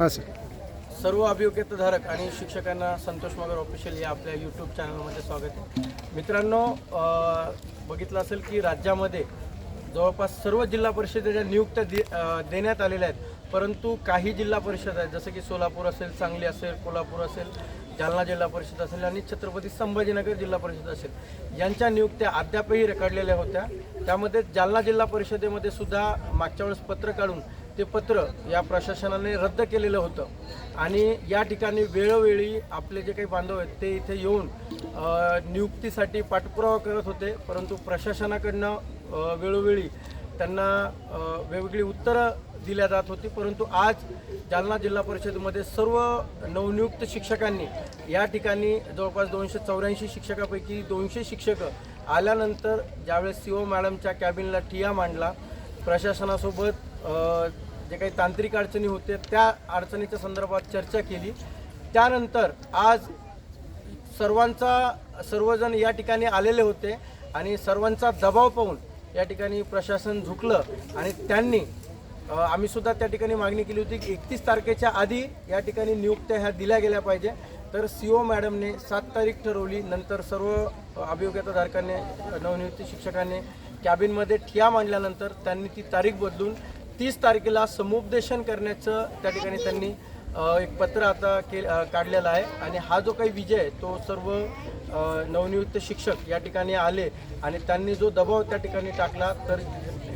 हां सर सर्व अभियोग्यताधारक आणि शिक्षकांना संतोष मगर ऑफिशियल या आपल्या यूट्यूब चॅनलमध्ये स्वागत आहे. मित्रांनो बघितलं असेल की राज्यामध्ये जवळपास सर्व जिल्हा परिषदेच्या नियुक्त्या दे देण्यात आलेल्या आहेत. परंतु काही जिल्हा परिषद आहेत जसं की सोलापूर असेल सांगली असेल कोल्हापूर असेल जालना जिल्हा परिषद असेल आणि छत्रपती संभाजीनगर जिल्हा परिषद असेल. यांच्या नियुक्त्या अद्यापही रेकॉर्डलेल्या होत्या. त्यामध्ये जालना जिल्हा परिषदेमध्ये सुद्धा मागच्या वेळेस पत्र काढून ते पत्र या प्रशासनाने रद्द केलेलं होतं. आणि या ठिकाणी वेळोवेळी आपले जे काही बांधव आहेत ते इथे येऊन नियुक्तीसाठी पाठपुरावा करत होते. परंतु प्रशासनाकडनं वेळोवेळी त्यांना वेगवेगळी उत्तरं दिल्या जात होती. परंतु आज जालना जिल्हा परिषदेमध्ये सर्व नवनियुक्त शिक्षकांनी या ठिकाणी जवळपास दोनशे चौऱ्याऐंशी शिक्षकापैकी दोनशे शिक्षक आल्यानंतर ज्यावेळेस सी ओ मॅडमच्या कॅबिनला ठिया मांडला प्रशासनासोबत जे काही तांत्रिक अडचणी होते त्या अडचणीच्या संदर्भात चर्चा केली. त्यानंतर आज सर्वांचा सर्वजण या ठिकाणी आलेले होते आणि सर्वांचा दबाव पाहून या ठिकाणी प्रशासन झुकलं आणि त्यांनी आम्हीसुद्धा आम्ही सुद्धा त्या ठिकाणी मागणी केली होती की एकतीस तारखेच्या आधी या ठिकाणी नियुक्त्या ह्या दिल्या गेल्या पाहिजे. तर सी ओ मॅडमने सात तारीख ठरवली नंतर सर्व अभियोग्यताधारकांनी नवनियुक्ती शिक्षकांनी कॅबिनमध्ये ठिया मांडल्यानंतर त्यांनी ती तारीख बदलून तीस तारखेला समुपदेशन करण्याचं त्या ठिकाणी त्यांनी एक पत्र आता के काढलेलं आहे. आणि हा जो काही विजय आहे तो सर्व नवनियुक्त शिक्षक या ठिकाणी आले आणि त्यांनी जो दबाव त्या ठिकाणी टाकला तर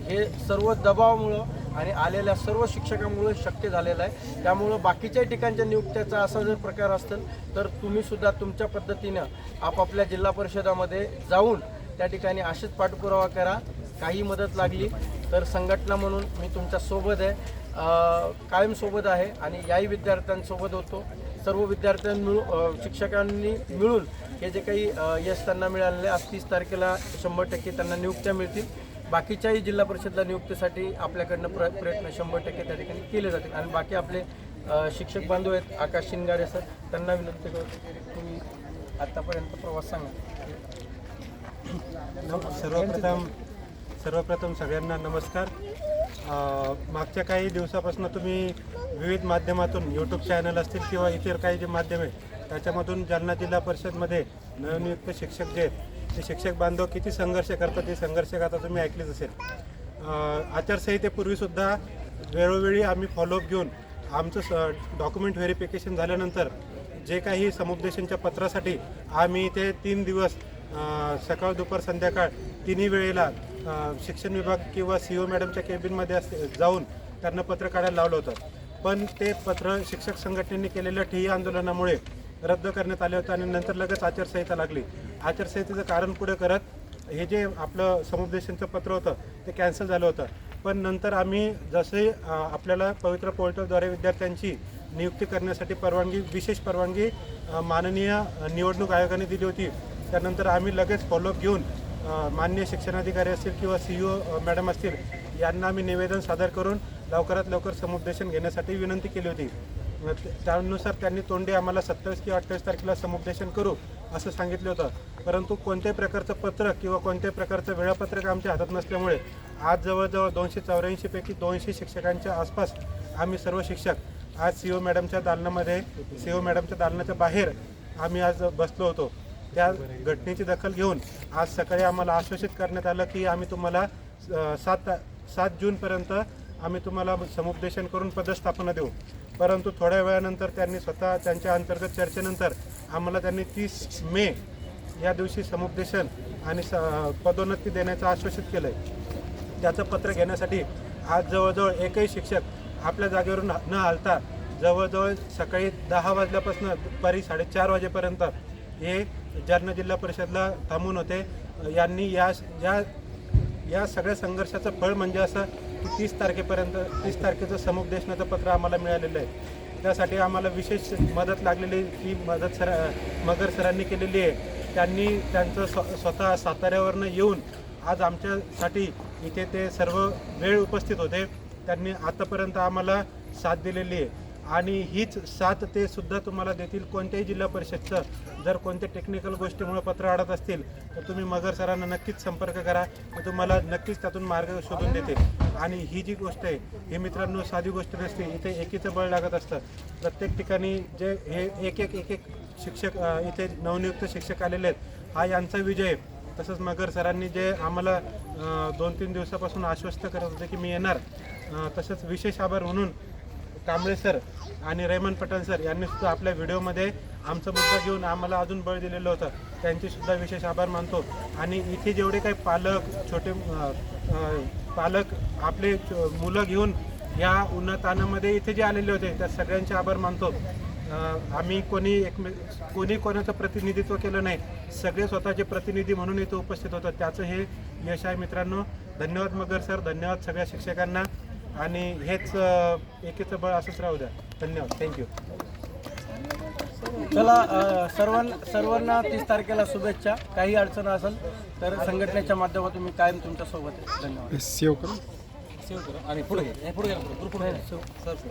हे सर्व दबावामुळं आणि आलेल्या सर्व शिक्षकांमुळे शक्य झालेलं आहे. त्यामुळं बाकीच्या ठिकाणच्या नियुक्त्याचा असा जर प्रकार असेल तर तुम्ही सुद्धा तुमच्या पद्धतीनं आपापल्या जिल्हा परिषदामध्ये जाऊन त्या ठिकाणी असेच पाठपुरावा करा. काही मदत लागली तर संघटना म्हणून मी तुमच्यासोबत आहे. कायमसोबत आहे आणि याही विद्यार्थ्यांसोबत होतो. सर्व विद्यार्थ्यां मिळू शिक्षकांनी मिळून हे जे काही यश त्यांना मिळालेले आज तीस तारखेला शंभर टक्के त्यांना नियुक्त्या मिळतील. बाकीच्याही जिल्हा परिषदला नियुक्तीसाठी आपल्याकडनं प्र प्रयत्न शंभर टक्के त्या ठिकाणी केले जातील. आणि बाकी आपले शिक्षक बांधव आहेत आकाश शिंगारे सर त्यांना विनंती करतो तुम्ही आत्तापर्यंत प्रवास सांगा. सर्वप्रथम सर्वप्रथम सगळ्यांना नमस्कार. मागच्या काही दिवसापासून तुम्ही विविध माध्यमातून यूट्यूब चॅनल असतील किंवा इतर काही जे माध्यम आहे त्याच्यामधून जालना जिल्हा परिषदमध्ये नवनियुक्त शिक्षक जे आहेत ते शिक्षक बांधव किती संघर्ष करतात ते संघर्ष आता तुम्ही ऐकलेच असेल. आचारसंहितेपूर्वीसुद्धा वेळोवेळी आम्ही फॉलोअप घेऊन आमचं स डॉक्युमेंट व्हेरिफिकेशन झाल्यानंतर जे काही समुपदेशनच्या पत्रासाठी आम्ही ते तीन दिवस सकाळ दुपार संध्याकाळ तिन्ही वेळेला शिक्षण विभाग किंवा सी ओ मॅडमच्या केबिनमध्ये अस जाऊन त्यांना पत्र काढायला लावलं होतं. पण ते पत्र शिक्षक संघटनेने केलेल्या ठिय आंदोलनामुळे रद्द करण्यात आले होते आणि नंतर लगेच आचारसंहिता लागली. आचारसंहितेचं कारण पुढे करत हे जे आपलं समुपदेशनचं पत्र होतं ते कॅन्सल झालं होतं. पण नंतर आम्ही जसे आपल्याला पवित्र पोर्टलद्वारे विद्यार्थ्यांची नियुक्ती करण्यासाठी परवानगी विशेष परवानगी माननीय निवडणूक आयोगाने दिली होती त्यानंतर आम्ही लगेच फॉलोअप घेऊन मान्य शिक्षणाधिकारी असतील किंवा सी ओ मॅडम असतील यांना आम्ही निवेदन सादर करून लवकरात लवकर समुपदेशन घेण्यासाठी विनंती केली होती. त्यानुसार त्यांनी तोंडे आम्हाला सत्तावीस किंवा अठ्ठावीस तारखेला समुपदेशन करू असं सांगितलं होतं. परंतु कोणत्याही प्रकारचं पत्र किंवा कोणत्याही प्रकारचं वेळापत्रक आमच्या हातात नसल्यामुळे आज जवळजवळ दोनशे चौऱ्याऐंशीपैकी दोनशे शिक्षकांच्या आसपास आम्ही सर्व शिक्षक आज सी ओ मॅडमच्या दालनामध्ये सी ओ मॅडमच्या दालनाच्या बाहेर आम्ही आज बसलो होतो. त्या घटनेची दखल घेऊन आज सकाळी आम्हाला आश्वासित करण्यात आलं की आम्ही तुम्हाला सात ता- सात जूनपर्यंत आम्ही तुम्हाला समुपदेशन करून पदस्थापना देऊ. परंतु थोड्या वेळानंतर त्यांनी स्वतः त्यांच्या अंतर्गत चर्चेनंतर आम्हाला त्यांनी तीस मे या दिवशी समुपदेशन आणि स पदोन्नती देण्याचं आश्वासित केलं आहे त्याचं पत्र घेण्यासाठी आज जवळजवळ एकही शिक्षक आपल्या जागेवरून न हलता जवळजवळ सकाळी दहा वाजल्यापासून दुपारी साडेचार वाजेपर्यंत हे जालना जिल्हा परिषदला थांबून होते. यांनी या या या सगळ्या संघर्षाचं फळ म्हणजे असं की तीस तारखेपर्यंत तीस तारखेचं समुपदेशनाचं पत्र आम्हाला मिळालेलं आहे. त्यासाठी आम्हाला विशेष मदत लागलेली ती मदत सर मगर सरांनी केलेली आहे. त्यांनी त्यांचं स्व स्वतः साताऱ्यावरनं येऊन आज आमच्यासाठी इथे ते सर्व वेळ उपस्थित होते. त्यांनी आतापर्यंत आम्हाला साथ दिलेली आहे. आणि हीच साथ ते सुद्धा तुम्हाला देतील कोणत्याही जिल्हा परिषदचं. जर कोणत्या टेक्निकल गोष्टीमुळे पत्र अडत असतील तर तुम्ही मगर सरांना नक्कीच संपर्क करा. ते तुम्हाला नक्कीच त्यातून मार्ग शोधून देतील. आणि ही जी गोष्ट आहे ही मित्रांनो साधी गोष्ट नसते इथे एकीचं बळ लागत असतं. प्रत्येक ठिकाणी जे हे एक एक एक एक शिक्षक इथे नवनियुक्त शिक्षक आलेले आहेत हा यांचा विजय आहे. तसंच मगर सरांनी जे आम्हाला दोन तीन दिवसापासून आश्वस्त करत होते की मी येणार तसंच विशेष आभार म्हणून कांबळे सर आणि रेमन पठाण सर यांनी सुद्धा आपल्या व्हिडिओमध्ये आमचा मुद्दा घेऊन आम्हाला अजून बळ दिलेलं होतं. त्यांचे सुद्धा विशेष आभार मानतो. आणि इथे जेवढे काही पालक छोटे पालक आपले मुलं घेऊन या उन्हातानामध्ये इथे जे आलेले होते त्या सगळ्यांचे आभार मानतो. आम्ही कोणी एकमे कोणी कोणाचं प्रतिनिधित्व केलं नाही. सगळे स्वतःचे प्रतिनिधी म्हणून इथे उपस्थित होतं. त्याचं हे यश आहे मित्रांनो. धन्यवाद मगर सर. धन्यवाद सगळ्या शिक्षकांना. आणि हेच एकीचं बळ असंच राहू द्या. धन्यवाद. थँक्यू चला अ, सर्वांना सर्वांना तीस तारखेला शुभेच्छा. काही अडचण असेल तर संघटनेच्या माध्यमातून मी कायम तुमच्यासोबत आहे. धन्यवाद. सेव करा. सेव्ह करा. आणि पुढे. हे पुढे घ्या. पुढे पुढे घ्या. Sir, sir.